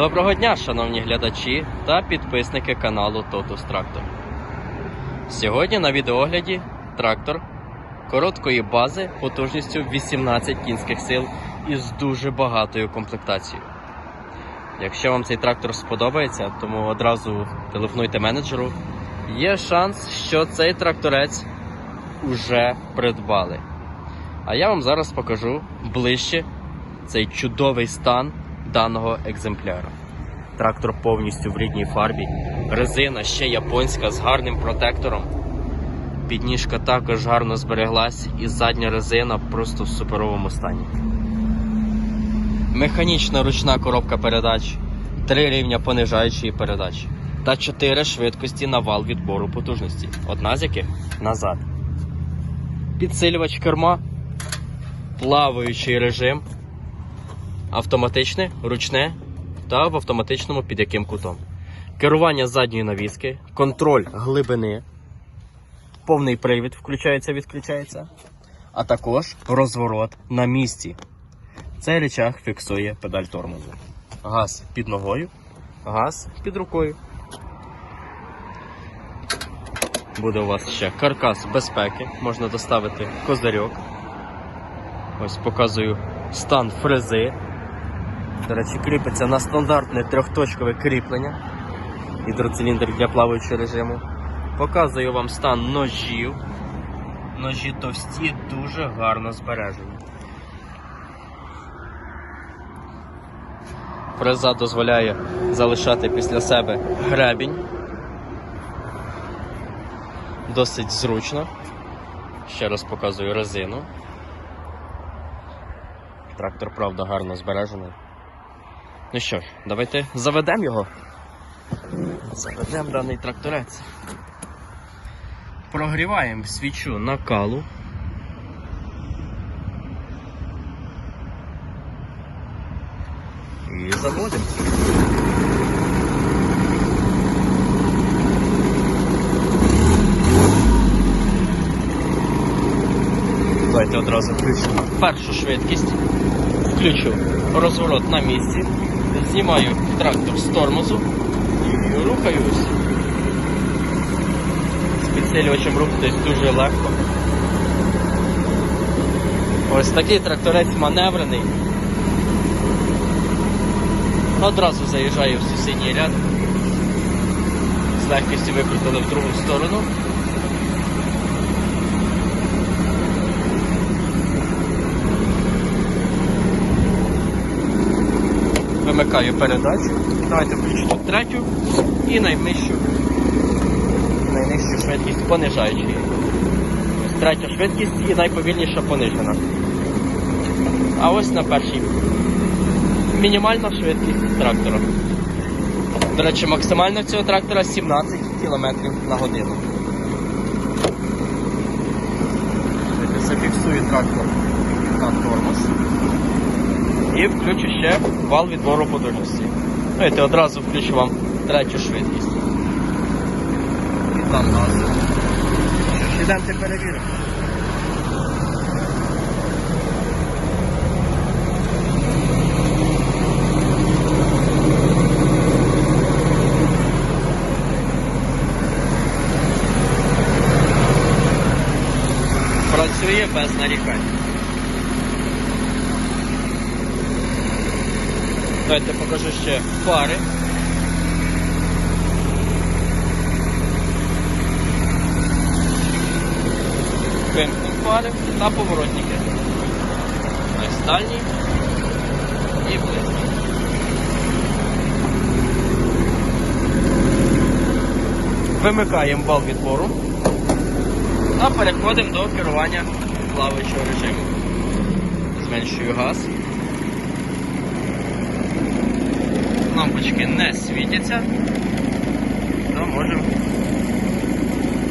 Доброго дня, шановні глядачі та підписники каналу Totus Tractor. Сьогодні на відеогляді трактор короткої бази потужністю 18 кінських сил із дуже багатою комплектацією. Якщо вам цей трактор сподобається, тому одразу телефонуйте менеджеру. Є шанс, що цей тракторець уже придбали. А я вам зараз покажу ближче цей чудовий стан даного екземпляра. Трактор повністю в рідній фарбі, резина ще японська з гарним протектором. Підніжка також гарно збереглась і задня резина просто в суперовому стані. Механічна ручна коробка передач, три рівня понижаючої передачі та чотири швидкості на вал відбору потужності, одна з яких назад. Підсилювач керма, плаваючий режим, автоматичне, ручне та в автоматичному під яким кутом. Керування задньої навіски, контроль глибини, повний привід включається, відключається, а також розворот на місці. Цей речах фіксує педаль тормозу. Газ під ногою, газ під рукою. Буде у вас ще каркас безпеки, можна доставити козирьок. Ось показую стан фрези. До речі, кріпиться на стандартне трьохточкове кріплення. Гідроциліндр для плаваючого режиму. Показую вам стан ножів. Ножі товсті, дуже гарно збережені. Фреза дозволяє залишати після себе гребінь. Досить зручно. Ще раз показую резину. Трактор, правда, гарно збережений. Ну що ж, давайте заведемо його. Заведемо даний тракторець. Прогріваємо свічу накалу. І заводимо. Давайте одразу включимо першу швидкість. Включу розворот на місці. Знімаю трактор з тормозу і рухаюсь. З підсилювачем рухатись дуже легко. Ось такий тракторець маневрений. Одразу заїжджаю в сусідній ряд. З легкістю викрутили в другу сторону. Вимикаю передачу. Давайте включу тут третю і найнижчу, найнижчу швидкість понижаючи. Третя швидкість і найповільніша понижена. А ось на першій мінімальна швидкість трактора. До речі, максимальна цього трактора 17 км на годину. Зафіксую трактор на тормоз. І включу ще вал відбору потужності. Давайте одразу включу вам третю швидкість. І там ж, Ідемте перевіримо. Працює без нарікань. Давайте покажу ще фари. Вимкнув фари та поворотники. Ось дальній і ближній. Вимикаємо вал відбору та переходимо до керування плаваючого режиму. Зменшую газ. Лампочки не світяться, то можемо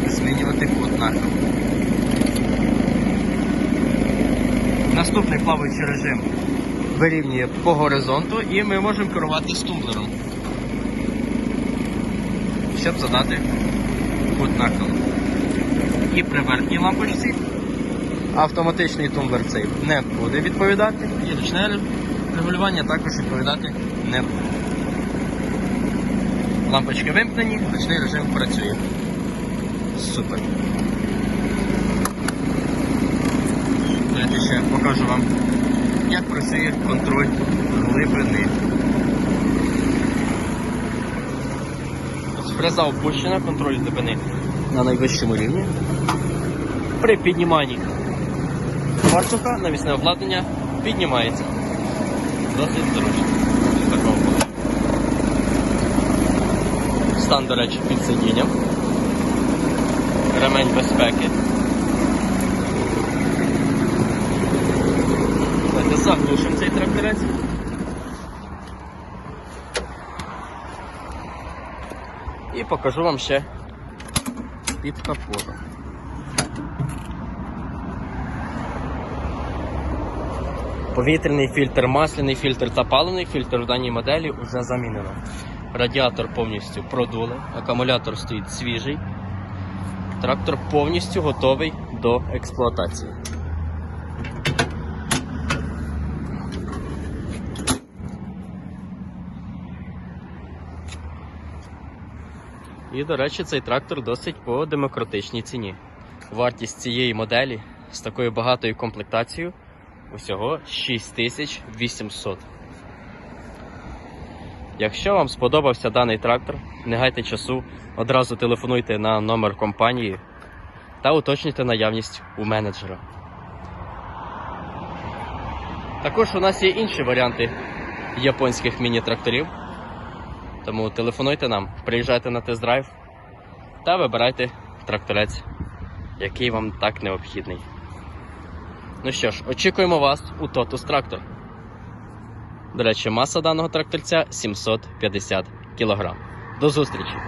змінювати кут нахил. Наступний плаваючий режим вирівнює по горизонту і ми можемо керувати стумблером, щоб задати кут нахилу. І при верхній лампочці автоматичний тумблер цей не буде відповідати, і ручне регулювання також відповідати не буде. Лампочки вимкнені, ночний режим працює. Супер. Давайте ще покажу вам, як працює контроль глибини. Фреза опущена, контроль глибини на найвищому рівні. При підніманні фартуха навісне обладнання піднімається. Досить зручно. Стан, до речі, під сидінням. Ремень безпеки. Давайте заглушимо цей тракторець. І покажу вам ще під капотом. Повітряний фільтр, масляний фільтр та паливний фільтр в даній моделі вже замінено. Радіатор повністю продули, акумулятор стоїть свіжий. Трактор повністю готовий до експлуатації. І, до речі, цей трактор досить по демократичній ціні. Вартість цієї моделі з такою багатою комплектацією усього 6800. Якщо вам сподобався даний трактор, не гайте часу, одразу телефонуйте на номер компанії та уточнюйте наявність у менеджера. Також у нас є інші варіанти японських міні-тракторів. Тому телефонуйте нам, приїжджайте на тест-драйв та вибирайте тракторець, який вам так необхідний. Ну що ж, очікуємо вас у Totus Tractor. До речі, маса даного тракторця 750 кг. До зустрічі!